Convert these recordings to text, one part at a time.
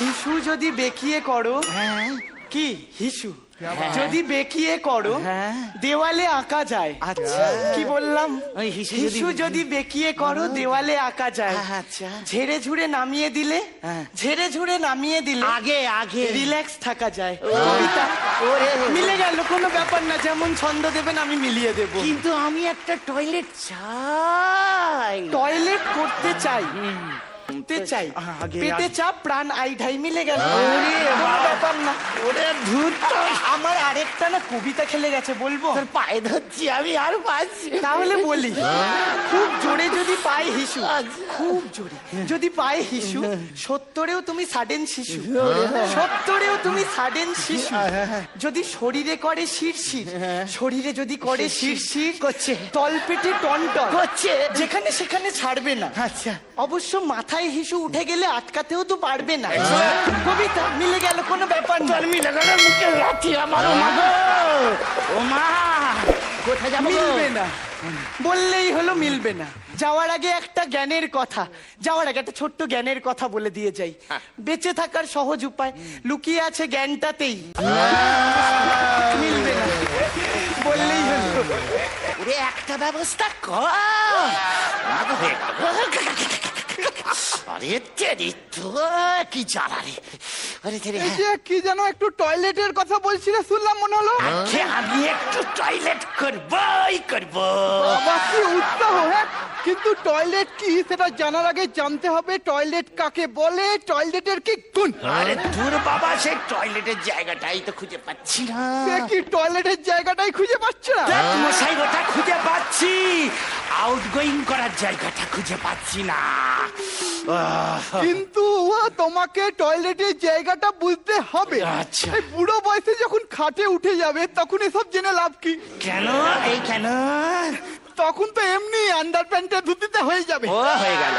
হিসু যদি বেকিয়ে করো হ্যাঁ। কি? হিসু। যদি বেকিয়ে করো হ্যাঁ। দেওয়ালে আঁকা যায়। আচ্ছা। কি বললাম? হিসু যদি- বেকিয়ে করো দেওয়ালে আঁকা যায়। হ্যাঁ, আচ্ছা। ঝেড়ে ঝুড়ে নামিয়ে দিলে হ্যাঁ। ঝেড়ে ঝুড়ে নামিয়ে দিলে আগে আগে। রিল্যাক্স থাকা যায়। কবিতা। মিলে গেল কোনো ব্যাপার না যেমন ছন্দ দেবেন আমি মিলিয়ে দেব। কিন্তু আমি একটা টয়লেট চাই। টয়লেট করতে চাই। করতে চাই। পেটে। চাপ প্রাণ আই ঢাই মিলে গেল ব্যাপার না ওরে আমার আরেকটা না কবিতা খেলে গেছে বলব? তোর পায়ে ধরছি আমি আর পাচ্ছি তাহলে বলি খুব জোরে যদি পায় হিসু আচ্ছা। খুব জোরে যদি পায় হিসু সত্তরেও তুমি সাডেন শিশু। সত্তরেও তুমি সাডেন শিশু। যদি শরীরে করে শিরশির শরীরে যদি করে শিরশির করছে। তলপেটে টনটন। করছে। যেখানে সেখানে ছাড়বে না। আচ্ছা। অবশ্য মাথায় হিসু উঠে গেলে আটকাতেও তো পারবে না। কবিতা মিলে গেল কোনো ব্যাপার না। মিলে গেল মুখে লাঠি আমার ও মা ও মা! কোথায় যাব মিলবে না। বললেই হলো মিলবে না। যাওয়ার আগে একটা জ্ঞানের কথা। যাওয়ার আগে একটা ছোট্ট জ্ঞানের কথা বলে দিয়ে যাই। বেঁচে থাকার সহজ উপায় লুকিয়ে আছে জ্ঞানটাতেই। মিলবে না। বললেই হলো। একটা ব্যবস্থা কর। আরে তেরি তো কি জ্বালা রে আরে তেরি যে কি যেন একটু টয়লেটের কথা বলছিলে শুনলাম মনে হলো? আজকে আমি একটু টয়লেট করবই করব বাবা কি উৎসাহ হ্যাঁ? কিন্তু টয়লেট কি সেটা জানার আগে জানতে হবে টয়লেট কাকে বলে টয়লেটের কি গুণ? আরে দূর বাবা সেই টয়লেটের জায়গাটাই তো খুঁজে পাচ্ছি না। সে কি টয়লেটের জায়গাটাই খুঁজে পাচ্ছে না? মশাই ওটা খুঁজে পাচ্ছি। আউট গোয়িং করার জায়গাটা খুঁজে পাচ্ছি না। আহ, কিন্তু তোমাকে টয়লেটের জায়গাটা বুঝতে হবে। আচ্ছা। এই বুড়ো বয়সে যখন খাটে উঠে যাবে তখন এসব জেনে লাভ কি? কেন? এই কেন? তখন তো এমনি আন্ডার প্যান্টের ধুতিতে হয়ে যাবে। ও হয়ে গেল।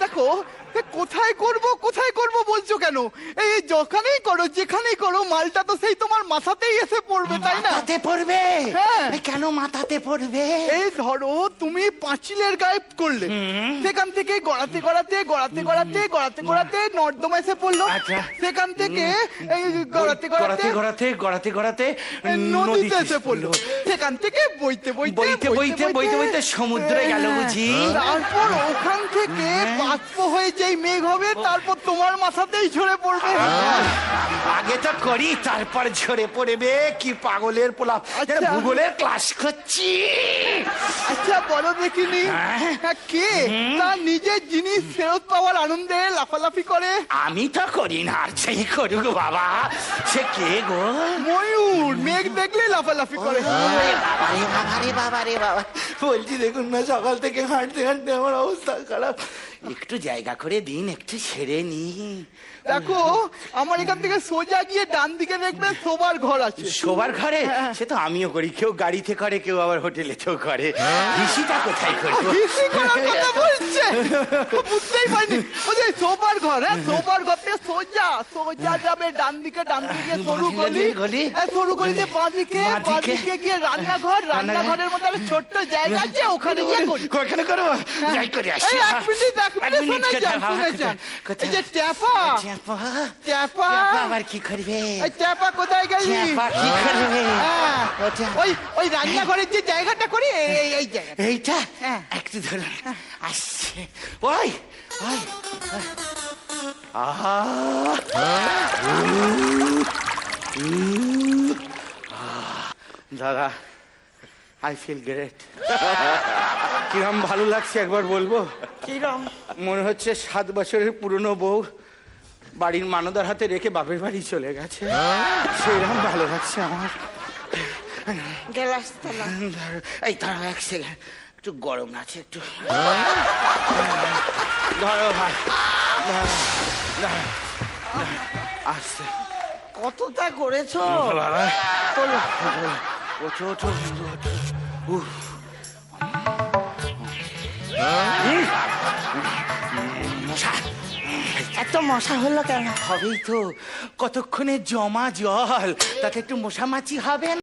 দেখো এ কোথায় করব কোথায় করব বলছো কেন? এই যখানেই করো যেখানেই করো মালটা তো সেই তোমার মাথাতেই এসে পড়বে তাই না? মাথাতে পড়বে? হ্যাঁ। এই কেন মাথাতে পড়বে? এই ধরো তুমি পাঁচিলের গায়ে করলে। সেখান থেকে গড়াতে গড়াতে গড়াতে গড়াতে গড়াতে গড়াতে নর্দমা এসে পড়ল। আচ্ছা। সেখান থেকে এই গড়াতে গড়াতে গড়াতে গড়াতে গড়াতে এই নদীতে এসে পড়ল। সেখান থেকে বইতে বইতে বইতে বইতে বইতে বইতে। সমুদ্রে গেল হ্যাঁ। বুঝি? তারপর ওখান থেকে বাষ্প হয়ে যেই মেঘ হবে তারপর তোমার মাথাতেই ঝরে পড়বে। আগে তো করি তারপর ঝরে পড়বে। কি পাগলের পোলা। আচ্ছা। ভূগোলের ক্লাস করছি। আচ্ছা বলো দেখিনি। হ্যাঁ? হ্যাঁ, কে? তার নিজের জিনিস ফেরত পাওয়ার আনন্দে লাফালাফি করে। আমি তো করি না আর সেই করুক বাবা। সে কে গো? ময়ূর মেঘ দেখলে লাফালাফি করে। ওরে বাবা রে বাবা রে বাবা রে বাবা। বলছি দেখুন না সকাল থেকে হাঁটতে হাঁটতে আমার অবস্থা খারাপ। একটু জায়গা করে দিন একটু সেরে নি। দেখো আমার এখান থেকে সোজা গিয়ে ডান দিকে দেখবে শোবার ঘর আছে। শোবার ঘরে? সে তো আমিও করি কেউ গাড়িতে করে কেউ আবার হোটেলেতেও করে। হিসিটা কোথায় করব? হিসি করার কথা বলছে। বুঝতেই পারিনি। ওই যে শোবার ঘর হ্যাঁ শোবার ঘর থেকে সোজা সোজা যাবে ডান দিকে ডান দিকে সরু গলি। গলি। হ্যাঁ, সরু গলিতে বাঁ দিকে বাঁ দিকে। গিয়ে রান্নাঘর রান্নাঘরের মধ্যে একটা ছোট্ট জায়গা আছে ওখানে গিয়ে করি। ওখানে করব? যাই করে আসি। এক মিনিট এক মিনিট শুনে কোথায়, শুনে যান এই যে ট্যাপা ট্যাপা আবার কি করবে ট্যাপা কোথায় গেলি কি করবে হ্যাঁ, ওই ওই রান্নাঘরের যে জায়গাটা করি এই এই- জায়গা এইটা হ্যাঁ। একটু ধরুন আসছে ওই ওই আহ, দাদা আই ফিল গ্রেট কিরম ভালো লাগছে একবার বলব? কিরম? মনে হচ্ছে সাত বছরের পুরনো বউ বাড়ির মানদার হাতে রেখে বাপের বাড়ি চলে গেছে। সেরকম ভালো লাগছে আমার। এই দাঁড়াও এক সেকেন্ড। একটু গরম আছে একটু। ধরো ভাই। আসছে। কতটা করেছ? ওঠো, ওঠো, ওঠো। মশা মশা হলো কেন? তো। কতক্ষণে জমা জল? তাতে একটু মশামাছি হবে